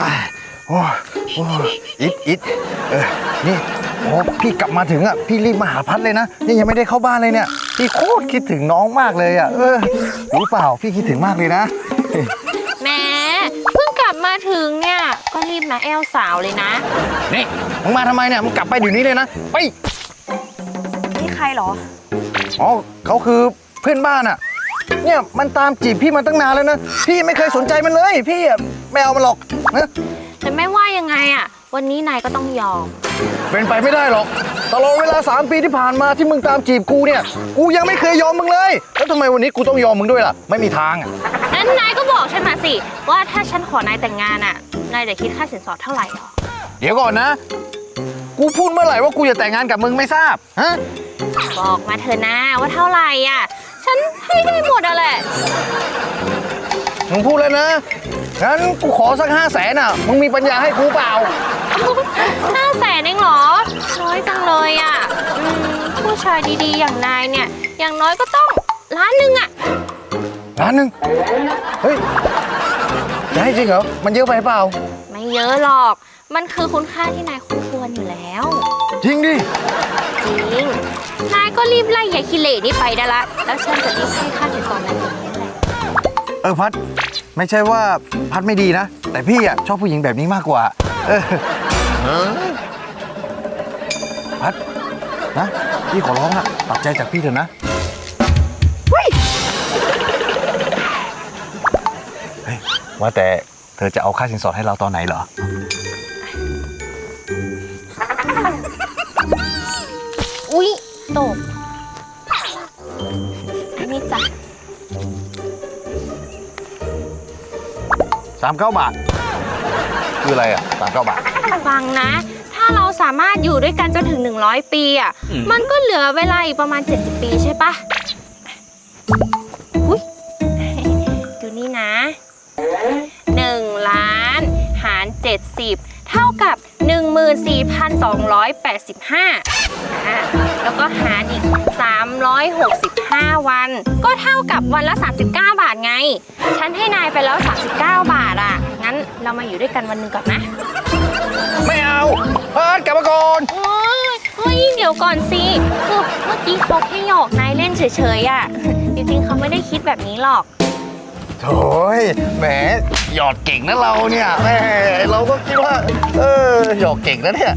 อะโอ้โอ้อิดอิดเออนี่พอพี่กลับมาถึงอะพี่รีบมาหาพัดเลยนะ นี่ยังไม่ได้เข้าบ้านเลยเนี่ย พี่โคตรคิดถึงน้องมากเลยอะ เออรู้เปล่าพี่คิดถึงมากเลยนะ แหม่เพิ่งกลับมาถึงเนี่ย ก็รีบมาแอลสาวเลยนะ นี่มึงมาทำไมเนี่ยมึงกลับไปเดี๋ยวนี้เลยนะ ไป นี่ใครเหรอ อ๋อเขาคือเพื่อนบ้านอะ เนี่ยมันตามจีบพี่มาตั้งนานแล้วนะ พี่ไม่เคยสนใจมันเลย พี่อะไม่เอามันหรอกนะแต่ไม่ว่ายังไงอะวันนี้นายก็ต้องยอม เป็นไปไม่ได้หรอกตลอดเวลา 3 ปีที่ผ่านมาที่มึงตามจีบกูเนี่ย กูยังไม่เคยยอมมึงเลย แล้วทำไมวันนี้กูต้องยอมมึงด้วยล่ะ ไม่มีทางอะงั้นนายก็บอกฉันมาสิ ว่าถ้าฉันขอนายแต่งงานอะนายจะคิดค่าสินสอดเท่าไหร่หรอเดี๋ยวก่อนนะ กูพูดเมื่อไหร่ว่ากูจะแต่งงานกับมึงไม่ทราบฮะ บอกมาเถอะนะว่าเท่าไหร่อะ ฉันให้ได้หมดอะแหละ มึงพูดแล้วนะงั้นกูขอสักห้าแสนอะ มึงมีปัญญาให้กูเปล่า ห้าแสนเองเหรอ น้อยจังเลยอะอืมผู้ชายดีๆ อย่างนายเนี่ย อย่างน้อยก็ต้องล้านหนึ่งอะ ล้านหนึ่งเฮ้ยจะให้จริงเหรอ มันเยอะไปเปล่า ไม่เยอะหรอก มันคือคุณค่าที่นายคู่ควรอยู่แล้ว จริงดิ จริง นายก็รีบไล่ยายคิเหล่นี่ไปได้ละ แล้วฉันจะรีบให้ค่าสินสอดนายอย่างนี้แหละเออพัดไม่ใช่ว่าพัดไม่ดีนะ แต่พี่อะชอบผู้หญิงแบบนี้มากกว่า เออพัดนะพี่ขอร้องอะตัดใจจากพี่เถอะนะเฮ้ยว่าแต่เธอจะเอาค่าสินสอดให้เราตอนไหนเหรอ สามเก้าบาท คืออะไรอะสามเก้าบาท ฟังนะ ถ้าเราสามารถอยู่ด้วยกันจนถึง 100 ปีอะ มันก็เหลือเวลาอีกประมาณ 70 ปีใช่ปะอุ๊ยดูนี่นะ 1 ล้านหาร 70 เท่ากับ 14,285อะแล้วก็หารอีก 365 วัน ก็เท่ากับวันละ 39 บาทไง ฉันให้นายไปแล้ว 39 บาทอะ งั้นเรามาอยู่ด้วยกันวันหนึ่งก่อนนะไม่เอาพัดกลับมาก่อนโอ้ยเฮ้ยเดี๋ยวก่อนสิ คือเมื่อกี้เขาแค่หยอกนายเล่นเฉยๆอะ จริงๆเขาไม่ได้คิดแบบนี้หรอก โถ่ยแหมหยอดเก่งนะเราเนี่ยแหมเราก็คิดว่า เออหยอดเก่งนะเนี่ย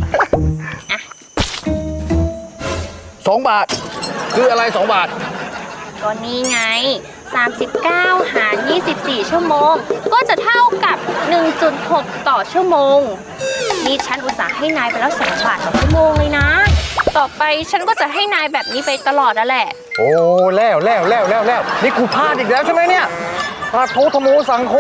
สองบาท คืออะไรสองบาท ก็นี่ไง 39 หาร 24 ชั่วโมง ก็จะเท่ากับ 1.6 ต่อชั่วโมง นี่ฉันอุตส่าห์ให้นายไปแล้ว2บาทต่อชั่วโมงเลยนะ ต่อไปฉันก็จะให้นายแบบนี้ไปตลอดนั่นแหละ โอ้แล้วแล้วแล้วแล้วแล้วนี่กูพลาดอีกแล้วใช่ไหมเนี่ย ปลาทูทธโมสังโค